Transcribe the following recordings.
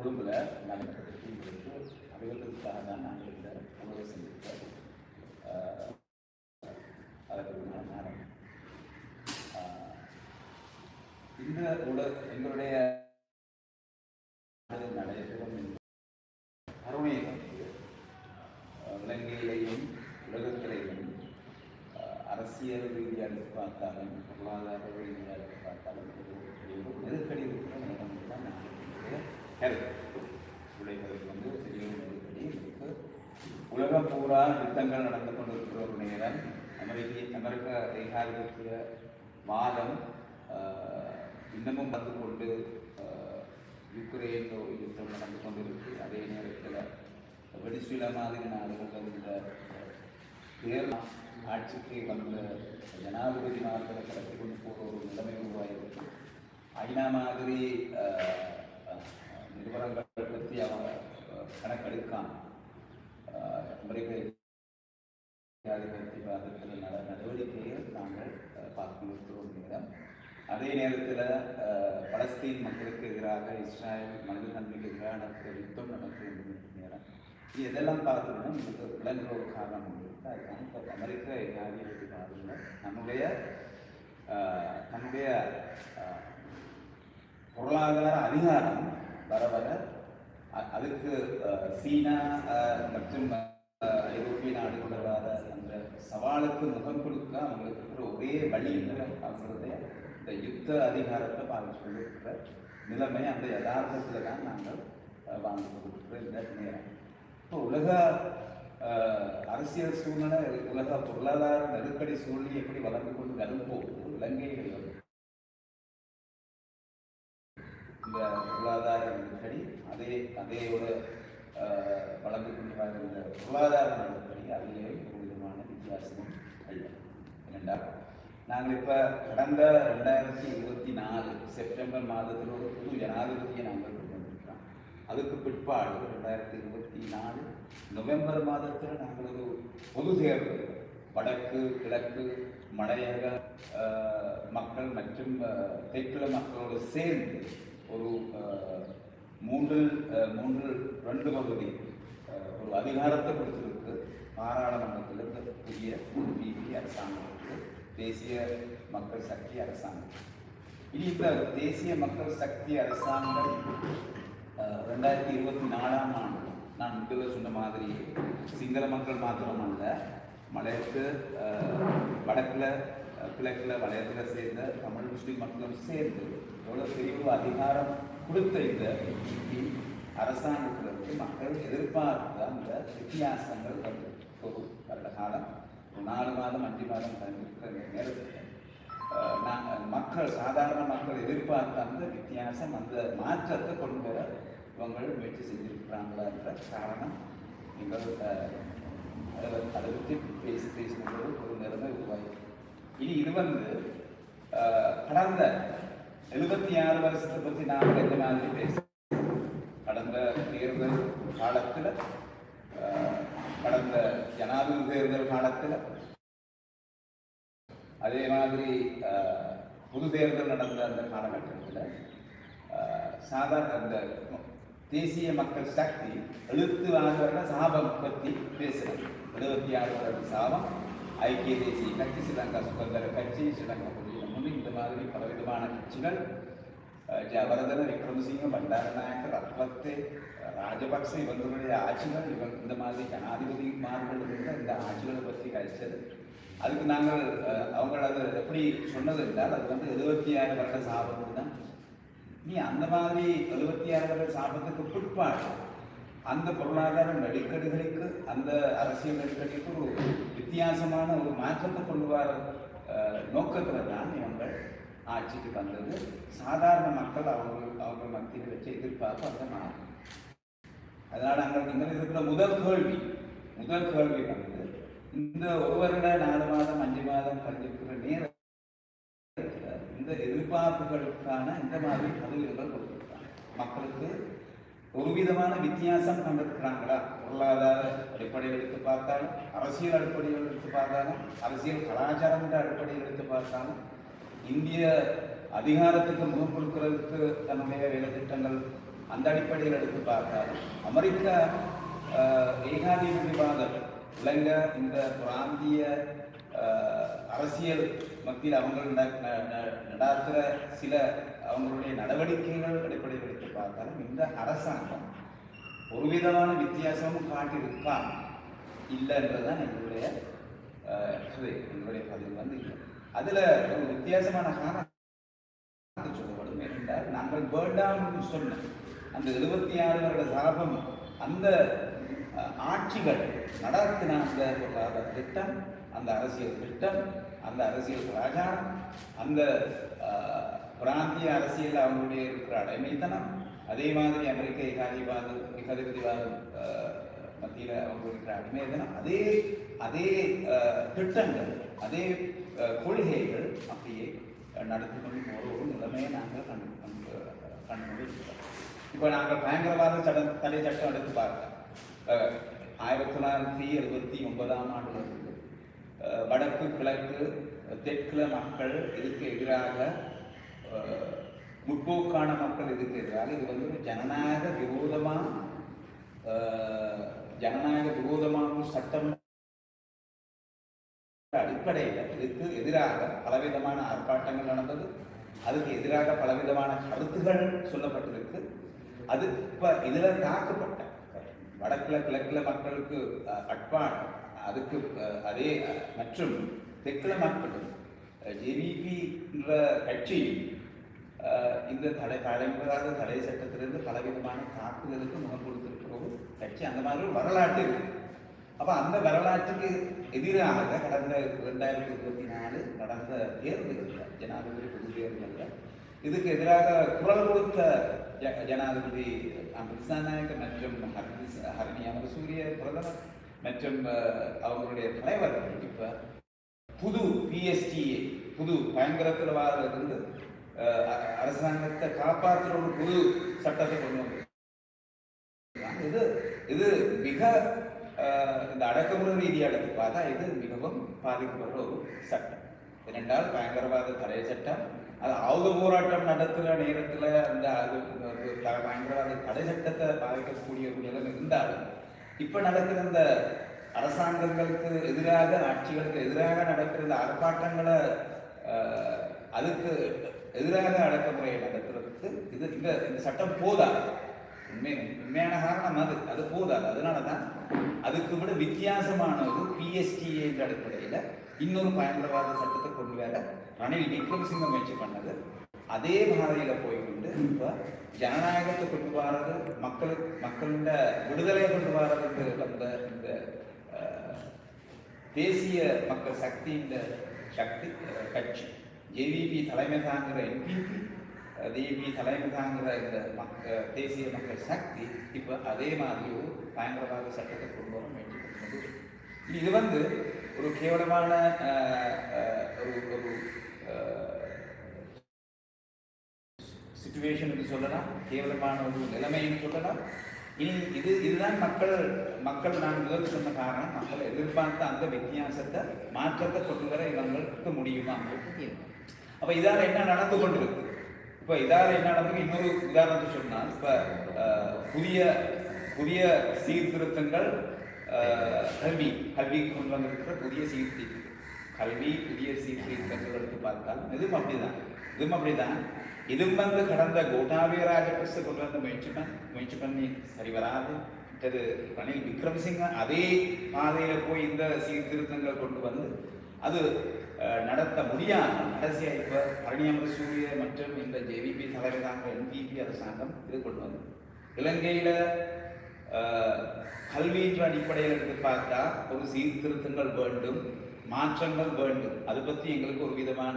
கொழும்புல நடைபெற்ற தீங்களுக்கு அறிவுறுத்தலுக்காக தான் நாங்கள் இந்த உணவை செஞ்சிருக்கோம் அதற்கு ஒரு நேரம் இந்த உட எங்களுடைய நடைபெறும் அருமையை வந்து ஆஹ் இலங்கையிலேயும் உலகத்திலேயும் அரசியல் ரீதியாக எடுத்து பார்த்தாலும் பொருளாதார ரீதியாக எடுத்து பார்த்தாலும் ஒரு நெருக்கடி இருக்கிற நேரம் தான் நாங்களுடைய கருத்து வந்து பெரிய ஒரு நெருக்கடி உலகம் பூரா யுத்தங்கள் நடந்து கொண்டிருக்கிற ஒரு நேரம். அமெரிக்க அமெரிக்க ஏகாதிபத்திய வாதம் இன்னமும் வந்து கொண்டு யுக்ரைன் ஒரு யுத்தம் நடந்து கொண்டிருக்கு. அதே நேரத்தில் வெடிசுலா மாதிரி நாடுகள் இந்த பேர் ஆட்சிக்கு வந்த ஜனாதிபதி மார்களை கடத்தி கொண்டு போகிற ஒரு நிலைமை உருவாயிருக்கு. ஐநா மாதிரி விவரங்களை பற்றி அவங்க ஆஹ், கணக்கெடுக்காம ஆஹ், அமெரிக்க நடவடிக்கையை நாங்கள் ஆஹ், பார்த்து நேரம். அதே நேரத்தில் பலஸ்தீன் மக்களுக்கு எதிராக இஸ்ராயல் மனித நன்மைக்கு எதிராக யுத்தம் நடக்கிற நேரம். இது எதெல்லாம் பார்க்கணும்னா உங்களுக்கு விளங்குற ஒரு காரணம் இருக்குது அதுதான் இப்போ அமெரிக்க ஏகாதிபதி நாடுல நம்முடைய தன்னுடைய பொருளாதார அதிகாரம் வர வர அதுக்கு சீனா மற்றும் ஐரோப்பிய நாடுகள் வர அந்த சவாலுக்கு முகம் கொடுக்க அவங்களுக்கு இருக்கிற ஒரே வழி என்ன? அவங்களுடைய இந்த யுத்த அதிகாரத்தை பாதிச்சு கொண்டிருக்கிற நிலைமை அந்த யதார்த்தத்தில் தான் நாங்கள் அஹ், வாழ்ந்து கொண்டிருக்கிற இந்த நேரம். இப்போ உலக அரசியல் சூழ்நிலை உலக பொருளாதார நெருக்கடி சூழ்நிலை எப்படி வளர்ந்து கொண்டு வரும் அதே அதே ஒரு அஹ், வளர்ந்து கொண்டு பொருளாதார நெருக்கடி அதிலே ஒரு விதமான வித்தியாசமும் அல்ல. நாங்கள் இப்போ கடந்த ரெண்டாயிரத்தி இருபத்தி நாலு செப்டம்பர் மாதத்தில் ஒரு புது ஜனாதிபதியை நாங்கள் கொண்டு வந்திருக்கிறோம் அதுக்கு பிற்பாடு ரெண்டாயிரத்தி இருபத்தி நாலு நவம்பர் மாதத்தில் நாங்கள் ஒரு பொது தேர்தல் வடக்கு கிழக்கு மலையக மக்கள் மற்றும் தெற்குல மக்களோடு சேர்ந்து ஒரு மூன்றில் மூன்று ரெண்டு பகுதி ஒரு அதிகாரத்தை கொடுத்திருக்கு. பாராளுமன்றத்தில் இருக்கக்கூடிய புதிய பிபி அரசாங்கத்துக்கு தேசிய மக்கள் சக்தி அரசாங்கம் இனி இந்த தேசிய மக்கள் சக்தி அரசாங்கம் ரெண்டாயிரத்தி இருபத்தி நாலாம் ஆண்டு நான் முதல்ல சொன்ன மாதிரி சிங்கள மக்கள் மாத்திரமல்ல மலையத்து வடக்கில் கிழக்கில் வளையத்தில் சேர்ந்த தமிழ் முஸ்லீம் மக்களும் சேர்ந்து எவ்வளோ பெரிய அதிகாரம் கொடுத்த இந்த அரசாங்கத்தில் அரசாங்கத்திலிருந்து மக்கள் எதிர்பார்த்த அந்த வித்தியாசங்கள் வந்து ஒரு வருட காலம் ஒரு நாலு மாதம் அஞ்சு மாதம் இருக்கிற நேரத்தில் நாங்கள் மக்கள் சாதாரண மக்கள் எதிர்பார்த்த அந்த வித்தியாசம் அந்த மாற்றத்தை கொண்டு வர இவங்க முயற்சி செஞ்சிருக்கிறாங்களா என்ற காரணம் நீங்கள் அதை அதை பற்றி பேசி பேசும்போது ஒரு நிலைமை உருவாகி இனி இது வந்து கடந்த எழுபத்தி ஆறு வருஷத்தை பற்றி நாங்கள் இந்த மாதிரி பேச கடந்த தேர்தல் காலத்தில் கடந்த ஜனாதிபதி தேர்தல் காலத்தில் அதே மாதிரி அஹ், பொது தேர்தல் நடந்த அந்த காலகட்டத்தில் சாதாரண அந்த தேசிய மக்கள் சக்தி எழுத்து ஆறு சாபம் பற்றி பேசுகிறேன் எழுபத்தி ஆறு வருட சாபம் ஐக்கிய தேசிய கட்சி ஸ்ரீலங்கா சுதந்திர கட்சி ஸ்ரீலங்கா பொதுஜன இந்த மாதிரி பலவிதமான கட்சிகள் ஜவரதன விக்ரமசிங்க பண்டாரநாயக்க ரத்வத்தே ராஜபக்ச இவர்களுடைய ஆட்சிகள் இவங்க இந்த மாதிரி ஜனாதிபதிமார்கள் இருந்த இந்த ஆட்சிகளை பற்றி கழிச்சது. அதுக்கு நாங்கள் அவங்கள அவங்கள் அது எப்படி சொன்னது என்றால் அது வந்து எழுபத்தி ஆறு வருட சாபத்து தான். நீ அந்த மாதிரி எழுபத்தி ஆறு வருட சாபத்துக்கு பிற்பாடு அந்த பொருளாதார நெருக்கடிகளுக்கு அந்த அரசியல் நெருக்கடிக்கு ஒரு வித்தியாசமான ஒரு மாற்றத்தை கொண்டு வர நோக்கத்தில் தான் இவங்கள் ஆட்சிக்கு வந்தது. சாதாரண மக்கள் அவங்க அவங்க மத்தியில் வச்சு எதிர்பார்ப்பு அந்த மாறும் அதனால அங்கே நீங்கள் இருக்கிற முதல் கேள்வி முதல் கேள்வி வந்து இந்த ஒரு வருட நாலு மாதம் அஞ்சு மாதம் கழிஞ்சிருக்கிற நேரத்தில் இந்த எதிர்பார்ப்புகளுக்கான இந்த மாதிரி பதில்கள் கொடுத்துருக்காங்க. மக்களுக்கு ஒரு விதமான வித்தியாசம் கண்டிருக்கிறாங்களா? பொருளாதார அடிப்படையில் எடுத்து பார்த்தாலும் அரசியல் அடிப்படையில் எடுத்து பார்த்தாலும் அரசியல் கலாச்சாரம் அடிப்படையில் எடுத்து பார்த்தாலும் இந்திய அதிகாரத்துக்கு முகம் கொடுக்கிறதுக்கு தன்னுடைய வேலை திட்டங்கள் அந்த அடிப்படையில் எடுத்து பார்த்தாலும் அமெரிக்கா ஏகாதிபதிவாதம் விளங்க இந்த பிராந்திய அரசியல் மத்தியில் அவங்க நட- ந- ந- சில அவங்களுடைய நடவடிக்கைகள் அடிப்படையில் எடுத்து பார்த்தாலும் இந்த அரசாங்கம் ஒரு விதமான வித்தியாசமும் காட்டியிருக்கான் இல்லைன்றதுதான் எங்களுடைய இது எங்களுடைய பதிவு வந்து இல்லை அதில் ஒரு வித்தியாசமான காரணம் சொல்லப்படும். என்றால் நாங்கள் வேண்டாம்னு சொன்ன அந்த எழுபத்தி ஆறு வருட சாபம் அந்த ஆட்சிகள் நடத்தின அந்த பொருளாதார திட்டம் அந்த அரசியல் திட்டம் அந்த அரசியல் கலாச்சாரம் அந்த பிராந்திய அரசியல் அவங்களுடைய இருக்கிற அடைமைத்தனம் அதே மாதிரி அமெரிக்க ஏகாதிவாதம் ஏகாதிபதிவாதம் மத்தியில் அவங்க இருக்கிற அடிமைத்தனம் அதே அதே திட்டங்கள் அதே கொள்கைகள் அப்படியே அஹ், நடத்தி கொண்டு போகிற ஒரு நிலைமையை நாங்கள் கண் கண்டு இப்போ நாங்கள் பயங்கரவாத சட தடை சட்டம் எடுத்து பார்த்தோம் ஆயிரத்தி தொள்ளாயிரத்தி எழுபத்தி ஒன்பதாம் ஆண்டு வடக்கு கிழக்கு தெற்குல மக்கள் இதுக்கு எதிராக முற்போக்கான மக்கள் இதுக்கு என்றால் இது வந்து ஒரு ஜனநாயக விரோதமான ஜனநாயக விரோதமான சட்டம் அடிப்படையில் இதுக்கு எதிராக பலவிதமான ஆர்ப்பாட்டங்கள் நடந்தது. அதுக்கு எதிராக பலவிதமான கருத்துகள் சொல்லப்பட்டிருக்கு. அது இப்போ இதில் தாக்கப்பட்ட வடக்கில் கிழக்கில் மக்களுக்கு அட்பான் அதுக்கு அதே மற்றும் தெற்குல மக்களும் ஜேவிபி என்ற கட்சியும் இந்த தடை தலைமுறையாக தடை சட்டத்திலிருந்து பலவிதமான தாக்குதலுக்கு முகம் கொடுத்திருக்கிற கட்சி அந்த மாதிரி ஒரு வரலாற்று இருக்கு. அப்போ அந்த வரலாற்றுக்கு எதிராக கடந்த ரெண்டாயிரத்தி இருபத்தி நாலு நடந்த தேர்தல்கள் ஜனாதிபதி பொது தேர்தல்கள் இதுக்கு எதிராக குரல் கொடுத்த ஜ- ஜனாதிபதி அமித்ஷாநாயக் மற்றும் ஹர்னிஸ் ஹரணி அமரசூரிய பிரதமர் மற்றும் அவர்களுடைய தலைவர்கள் இப்போ புது பிஎஸ்டிஏ புது பயங்கரத்திரவாதில இருந்து அரசாங்கத்தை காப்பாற்றுற ஒரு புது சட்டத்தை கொண்டு வந்து இது இது மிக அஹ், இந்த அடக்குமுறை ரீதியாக எடுத்து பார்த்தா இது மிகவும் பாதிக்கப்படுற ஒரு சட்டம். ஏனென்றால் பயங்கரவாத தடை சட்டம் அது ஆயுத போராட்டம் நடத்துகிற நேரத்தில் அந்த அது பயங்கரவாத தடை சட்டத்தை பாதிக்கக்கூடிய ஒரு இருந்தாலும் இப்போ நடக்கிற இந்த அரசாங்கங்களுக்கு எதிராக ஆட்சிகளுக்கு எதிராக நடக்கிற இந்த ஆர்ப்பாட்டங்களை அதுக்கு எதிராக அடக்குமுறையை நடத்துறதுக்கு இது இந்த இந்த சட்டம் போதாது. உண்மை உண்மையான காரணம் அது. அது போதாது. அதனால தான் அதுக்கு விட வித்தியாசமான ஒரு பிஎஸ்டிஏ என்ற அடிப்படையில் இன்னொரு பயங்கரவாத சட்டத்தை கொண்டு வர ரணில் விக்ரமசிங்க முயற்சி பண்ணது. அதே பாதையில் போய்கொண்டு இப்போ ஜனநாயகத்தை கொண்டு வர்றது மக்களுக்கு மக்களோட விடுதலையை கொண்டு வர்றதுக்கு அந்த இந்த தேசிய மக்கள் சக்தி இந்த சக்தி கட்சி. ஜேவிபி தலைமை தாங்குகிற என்பிபி தேவி தலைமை தாங்குகிற இந்த மக்க தேசிய மக்கள் சக்தி இப்போ அதே மாதிரி ஒரு பயங்கரவாத சட்டத்தை கொண்டு வர முயற்சி இது வந்து ஒரு கேவலமான ஒரு ஒரு சுச்சுவேஷன் என்று சொல்லலாம். கேவலமான ஒரு நிலைமைன்னு சொல்லலாம். இனி இது இதுதான் மக்கள் மக்கள் நான் முதல் சொன்ன காரணம். மக்கள் எதிர்பார்த்த அந்த வித்தியாசத்தை மாற்றத்தை கொண்டு வர இவங்களுக்கு முடியுமா? அப்போ இதால் என்ன நடந்து கொண்டிருக்கு? இப்போ இதால் என்ன நடந்து இன்னொரு உதாரணத்தை சொன்னால் இப்போ புதிய புதிய சீர்திருத்தங்கள் அஹ், கல்வி கல்விக்கு கொண்டு வந்திருக்கிற புதிய சீர்திருத்தம் கல்வி புதிய சீர்திருத்தங்கள் எடுத்து பார்த்தால் இதுவும் அப்படிதான். இதுவும் அப்படிதான். இதுவும் வந்து கடந்த கோட்டாபய ராஜபக்ச கொண்டு வந்த முயற்சி பண்ண முயற்சி பண்ணி சரி வராது. மற்றது ரணில் விக்ரமசிங்க அதே பாதையில் போய் இந்த சீர்திருத்தங்கள் கொண்டு வந்து அது நடத்த முடியாது. கடைசியாக இப்போ பழனியமர சூரிய மற்றும் இந்த ஜேவிபி தலைவராக என்பிபி அரசாங்கம் இது கொண்டு வந்தது. இலங்கையில் அஹ், கல்வியின் அடிப்படையில் எடுத்து பார்த்தா ஒரு சீர்திருத்தங்கள் வேண்டும் மாற்றங்கள் வேண்டும். அதை பற்றி எங்களுக்கு ஒரு விதமான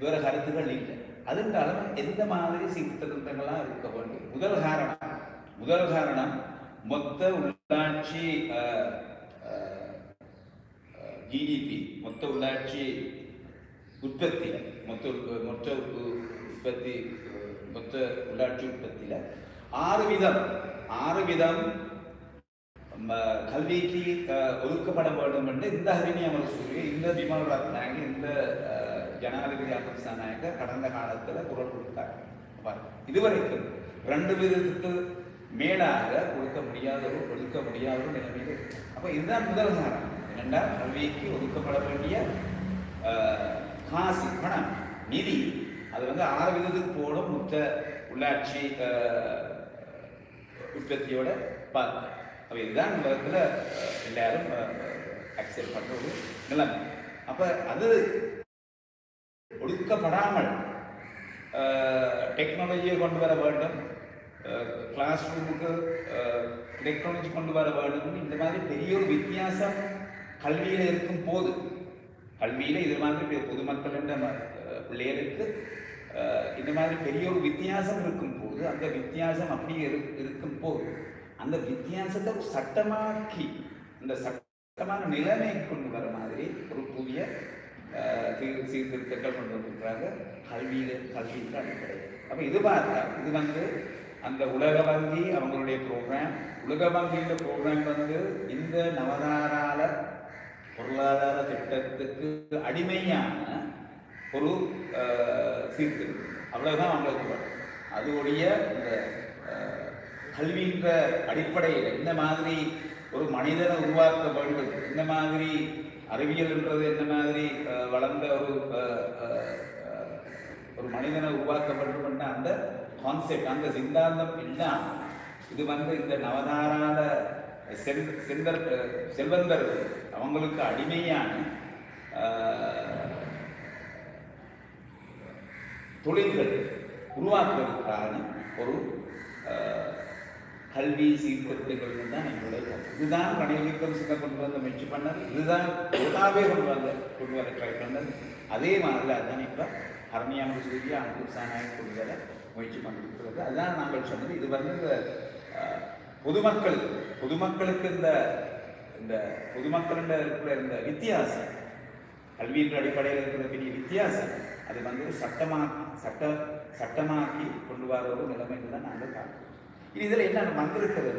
வேறு கருத்துகள் இல்லை. அதுன்றாலும் எந்த மாதிரி சீர்திருத்தங்களாக இருக்க வேண்டும்? முதல் காரணம் முதல் காரணம் மொத்த உள்ளாட்சி ஜிடிபி மொத்த உள்ளாட்சி உற்பத்தி மொத்த உற்ப- மொத்த உற்பத்தி மொத்த உள்ளாட்சி உற்பத்தியில். ஆறு விதம் ஆறு விதம் கல்விக்கு ஒதுக்கப்பட வேண்டும் என்று இந்த ஹரிணி அமர் சூரிய இந்த விமல் ரத்னாங்கி இந்த ஜனாதிபதி அமித் நாயக்க கடந்த காலத்தில் குரல் கொடுத்தார். இதுவரைக்கும் ரெண்டு விதத்துக்கு மேலாக கொடுக்க முடியாத கொடுக்க முடியாத நிலைமையில் அப்போ இதுதான் முதல் காரணம். என்னென்றால் கல்விக்கு ஒதுக்கப்பட வேண்டிய காசு பணம் நிதி. அது வந்து ஆறு விதத்துக்கு போடும் மொத்த உள்ளாட்சி உற்பத்தியோட பார்த்து. அப்போ இதுதான் உலகத்தில் எல்லாரும் அக்செப்ட் பண்ணுற ஒரு நிலைமை. அப்போ அது ஒடுக்கப்படாமல் டெக்னாலஜியை கொண்டு வர வேண்டும். கிளாஸ் ரூமுக்கு டெக்னாலஜி கொண்டு வர வேண்டும். இந்த மாதிரி பெரிய ஒரு வித்தியாசம் கல்வியில் இருக்கும் போது கல்வியில் இது மாதிரி பொதுமக்கள் என்ற ம- பிள்ளைகளுக்கு இந்த மாதிரி பெரிய ஒரு வித்தியாசம் இருக்கும் போது அந்த வித்தியாசம் அப்படியே இருக்கும் போது அந்த வித்தியாசத்தை சட்டமாக்கி இந்த சட்டமான நிலைமை கொண்டு வர மாதிரி ஒரு புதிய சீர்திருத்தங்கள் கொண்டு வந்திருக்கிறாங்க. கல்வியில கல்விக்கு அடிப்படை அப்போ இது பார்த்தா இது வந்து அந்த உலக வங்கி அவங்களுடைய ப்ரோக்ராம் உலக வங்கியோட ப்ரோக்ராம் வந்து இந்த நவதாரால பொருளாதார திட்டத்துக்கு அடிமையான ஒரு சீர்திருத்தம் அவ்வளவுதான் அவங்களுக்கு வரும். அதோடைய இந்த கல்வின்ற அடிப்படையில் இந்த மாதிரி ஒரு மனிதனை உருவாக்க வேண்டும். இந்த மாதிரி அறிவியல்ன்றது என்ன மாதிரி வளர்ந்த ஒரு ஒரு மனிதனை உருவாக்க வேண்டும் என்ற அந்த கான்செப்ட் அந்த சித்தாந்தம் இல்லாமல் இது வந்து இந்த நவதாராத செல் செல்வர் செல்வந்தர்கள் அவங்களுக்கு அடிமையான தொழில்கள் உருவாக்குவதற்கான ஒரு கல்வி சீர்திருத்தங்கள் தான் எங்களுடைய இதுதான் ரணில் சின்ன கொண்டு வந்த முயற்சி பண்ணது இதுதான் ஒன்றாவே கொண்டு வந்த கொண்டு வர ட்ரை பண்ணது அதே மாதிரி அதுதான் இப்போ அருமையான சொல்லி அன்பு சாநாயக் கொண்டு வர முயற்சி பண்ணிருக்கிறது. அதுதான் நாங்கள் சொன்னது. இது வந்து பொதுமக்கள் பொதுமக்களுக்கு இந்த இந்த பொதுமக்களிட இருக்கிற இந்த வித்தியாசம் கல்வியின் அடிப்படையில் இருக்கிற பெரிய வித்தியாசம் அது வந்து சட்டமா சட்ட சட்டமாக்கி கொண்டு வர ஒரு நிலைமைன்னு தான் நாங்கள் பார்க்கிறோம். இது இதில் என்ன வந்திருக்கிறது?